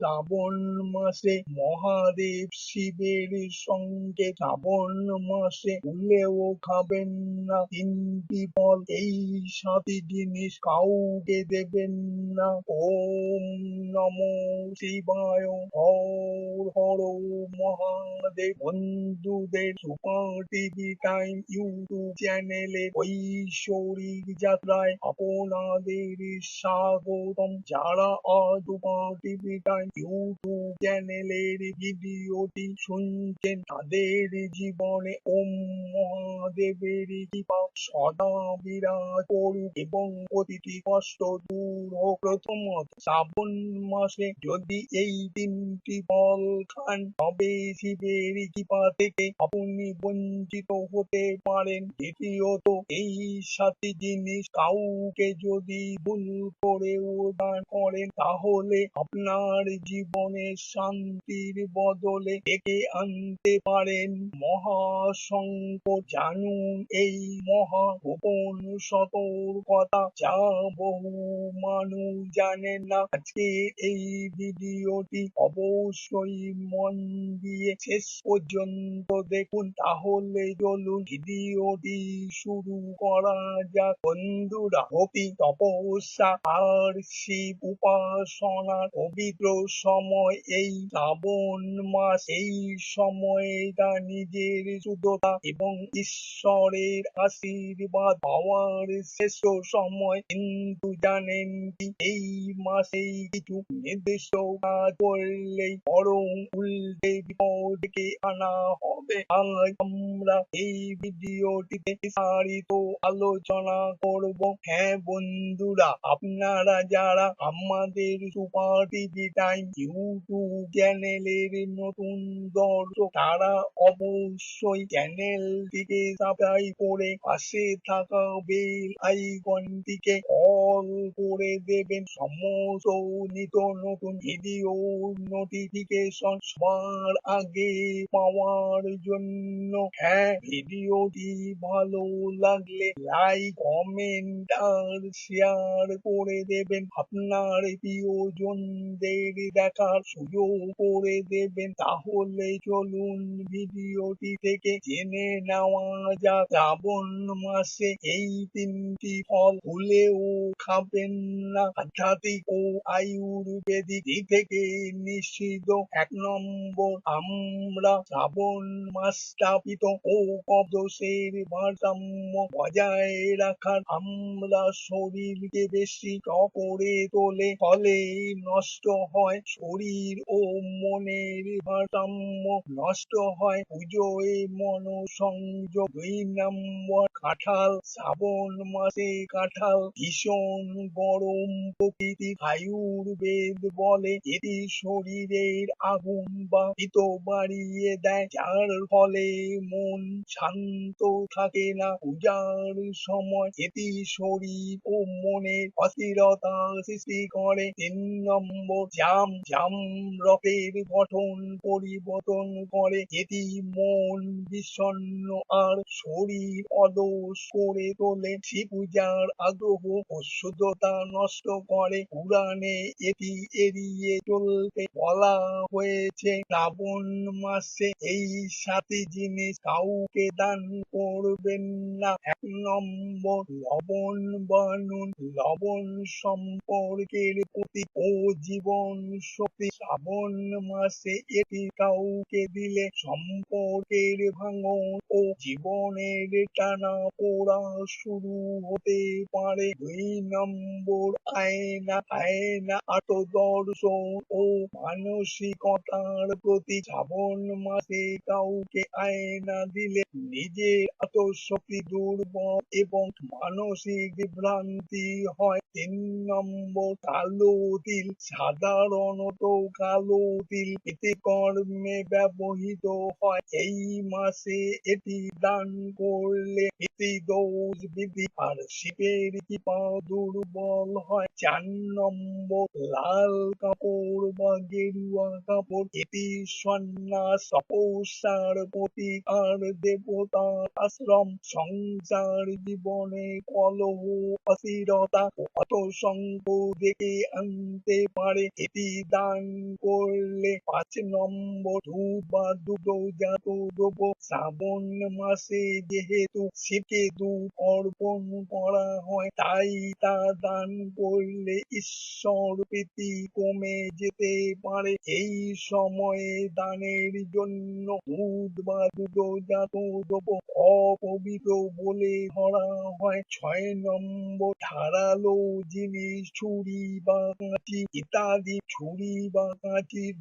শ্রাবণ মাসে মহাদেব শিবের সঙ্গে শ্রাবণ মাসে ভুলেও খাবেন না, তিনটি ফল এই সাতটি জিনিস কাউকে দেবেন না। ওম নমো শিবায়, হর হর মহাদেব। বন্ধুদের সুপার টিভি টাইম ইউটিউব চ্যানেলে ঐশ্বরিক যাত্রায় আপনাদের স্বাগতম। যারা আজ সুপার টিভি টাইম ইউটিউব চ্যানেলের ভিডিওটি শুনছেন তাদের জীবনে ওম মহাদেবের কৃপা সদা বিরাজ করুক এবং কষ্ট দূর হোক। প্রথমত, শ্রাবণ মাসে যদি এই তিনটি ফল খান, তবে শিবের কৃপা থেকে আপনি বঞ্চিত হতে পারেন। দ্বিতীয়ত, এই সাতটি জিনিস কাউকে যদি ভুল করেও দান করেন, তাহলে আপনার জীবনে শান্তির বদলে ডেকে আনতে পারেন মহাসংকট জানুন এই মহা গোপন সতর্কতা, যা বহু মানুষ জানে না। আজকে এই ভিডিওটি অবশ্যই মন দিয়ে শেষ পর্যন্ত দেখুন। তাহলে চলুন ভিডিওটি শুরু করা যাক। বন্ধুরা ভক্তি তপস্যা, আর শিব উপাসনার পবিত্র সময় এই শ্রাবণ মাস, এই সময়টা নিজের শুদ্ধতা এবং ঈশ্বরের আশীর্বাদ পাওয়ার শ্রেষ্ঠ সময়। কিন্তু জানেন কি, এই মাসে কিছু নির্দিষ্ট কাজ করলেই বরং উল্টে বিপদ ডেকে আনা হবে। আজ আমরা এই ভিডিওটিতে বিস্তারিত আলোচনা করব। হ্যাঁ বন্ধুরা, আপনারা যারা আমাদের সুপার টিভি টাইম ইউটিউব চ্যানেলের নতুন দর্শক, তারা অবশ্যই চ্যানেলটিকে সাবস্ক্রাইব করে পাশে থাকা বেল আইকনটিকে অল করে দেবেন। সমস্ত নতুন ভিডিও নোটিফিকেশন সবার আগে পাওয়ার জন্য। হ্যাঁ ভিডিওটি ভালো লাগলে লাইক কমেন্ট আর শেয়ার করে দেবেন। আপনার প্রিয়জনদের দেখার সুযোগ করে দেবেন, তাহলে চলুন ভিডিওটি থেকে জেনে নেওয়া যাক। শ্রাবণ মাসে এই তিনটি ফল ভুলেও খাবেন না। আধ্যাত্মিক ও আয়ুর্বেদিক থেকে নিশ্চিত। এক নম্বর, আমরা শ্রাবণ মাস স্থাপিত ও কবদোষের ভারসাম্য বজায় রাখার আমরা শরীরকে বেশি করে তোলে, ফলে নষ্ট হয় শরীর ও মনের ভারসাম্য নষ্ট হয়। পুজোয় মন সংযোগ দুই নম্বর কাঁঠাল, শ্রাবণ মাসে কাঁঠাল। ভীষণ গরম প্রকৃতি আয়ুর্বেদ বলে, এটি শরীরের আগুন বা পিত বাড়িয়ে দেয়। যার ফলে মন শান্ত থাকে না। পূজার সময় এটি শরীর ও মনের অস্থিরতা সৃষ্টি করে। তিন নম্বর জাম জাম রক্তের গঠন পরিবর্তন করে এটি মন বিষণ্ণ আর শরীর অলস করে তোলে। শিব পূজার আগ্রহ ও শুদ্ধতা নষ্ট করে। পুরাণে এটি এড়িয়ে চলতে বলা হয়েছে, শ্রাবণ মাসে এই সাথে জিনিস কাউকে দান করবেন না। এক নম্বর, লবণ বানুন। লবণ সম্পর্কের প্রতি ও জীবন শক্তি শ্রাবণ মাসে এটি কাউকে দিলে সম্পর্কের ভাঙন ও জীবনের টানা পোড়া শুরু হতে পারে। দুই নম্বর, আয়না আয়না আত্মদর্শন ও মানসিকতার প্রতি শ্রাবণ মাসে কাউকে আয়না দিলে নিজের আত্মশক্তি দুর্বল এবং মানসিক বিভ্রান্তি হয়। তিন নম্বর কালো তিল সাধারণত কালো তিল এতে কর্মে ব্যবহৃত হয়। এই মাসে এটি দান করলে এটি দোষ বৃদ্ধি আর শিবের কৃপা দুর্বল হয়। চার নম্বর লাল কাপড় বা গেরুয়া কাপড়। এটি সন্ন্যাস তপস্যার প্রতীক আর দেবতার আশ্রম। সংসার জীবনে কলহ, অস্থিরতা ও আতসঙ্গ দেখে আনতে পারে, এটি দান করলে পাঁচ নম্বর দুধ বা দুগ্ধজাত দ্রব্য শ্রাবণ মাসে যেহেতু শিবকে দুধ অর্পণ করা হয়, তাই তা দান করলে ঈশ্বর প্রীতি কমে যেতে পারে। এই সময়ে দানের জন্য দুধ বা দুগ্ধজাত দ্রব্য অপবিত্র বলে ধরা হয়। ছয় নম্বর ধারালো জিনিস ছুরি বা ইত্যাদি ছুরি বা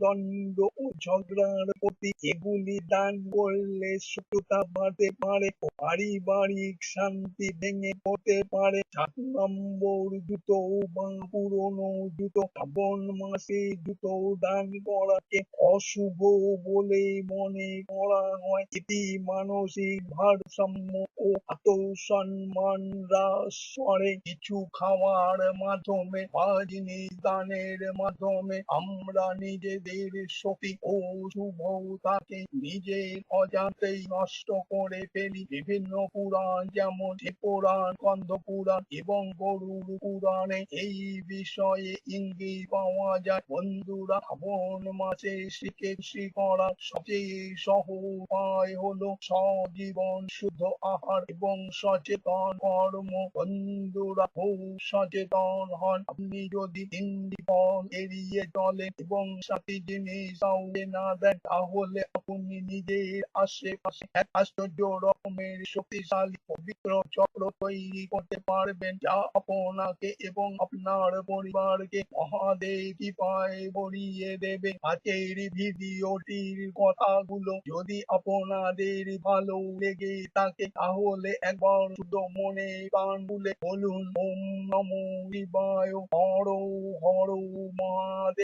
দণ্ড ও ঝগড়ার প্রতি এগুলি দান করলে শত্রুতা বাড়তে পারে। পারিবারিক শান্তি ভেঙে পড়তে পারে সাত নম্বর জুতো, বা পুরনো জুতো শ্রাবণ মাসে জুতো দান করাকে অশুভ বলে মনে করা হয়। এটি মানসিক ভারসাম্য ও আত্মসম্মান হ্রাস করে। কিছু খাওয়ার মাধ্যমে, বা জিনিস দানের মাধ্যমে আমরা নিজেদের শক্তি ও শুভতাকে নিজের অজান্তেই নষ্ট করে ফেলি। বিভিন্ন পুরাণ, যেমন পুরাণ কন্ধ পুরাণ এবং গরুর পুরাণে এই বিষয়ে ইঙ্গিত পাওয়া যায়। বন্ধুরা, শ্রাবণ মাসে শিখে করার সবচেয়ে সহজ উপায় হলো সজীবন, শুদ্ধ আহার এবং সচেতন কর্ম। বন্ধুরা খুব সচেতন হন। আপনি যদি তিনটি ফল এড়িয়ে চলেন এবং সাথী জিনিস কাউকে না দেন, তাহলে আপনি নিজের আশেপাশে এক আশ্চর্য রকমের শক্তিশালী, পবিত্র চক্র তৈরি করতে পারবেন। যা আপনাকে এবং আপনার পরিবারকে মহাদেব কৃপায় ভরিয়ে দেবে। আজকের ভিডিওটির কথাগুলো যদি আপনাদের ভালো লেগে থাকে, তাহলে একবার শুদ্ধ মনে প্রাণ খুলে বলুন, ওম নমো শিবায়, হর হর মহাদেব।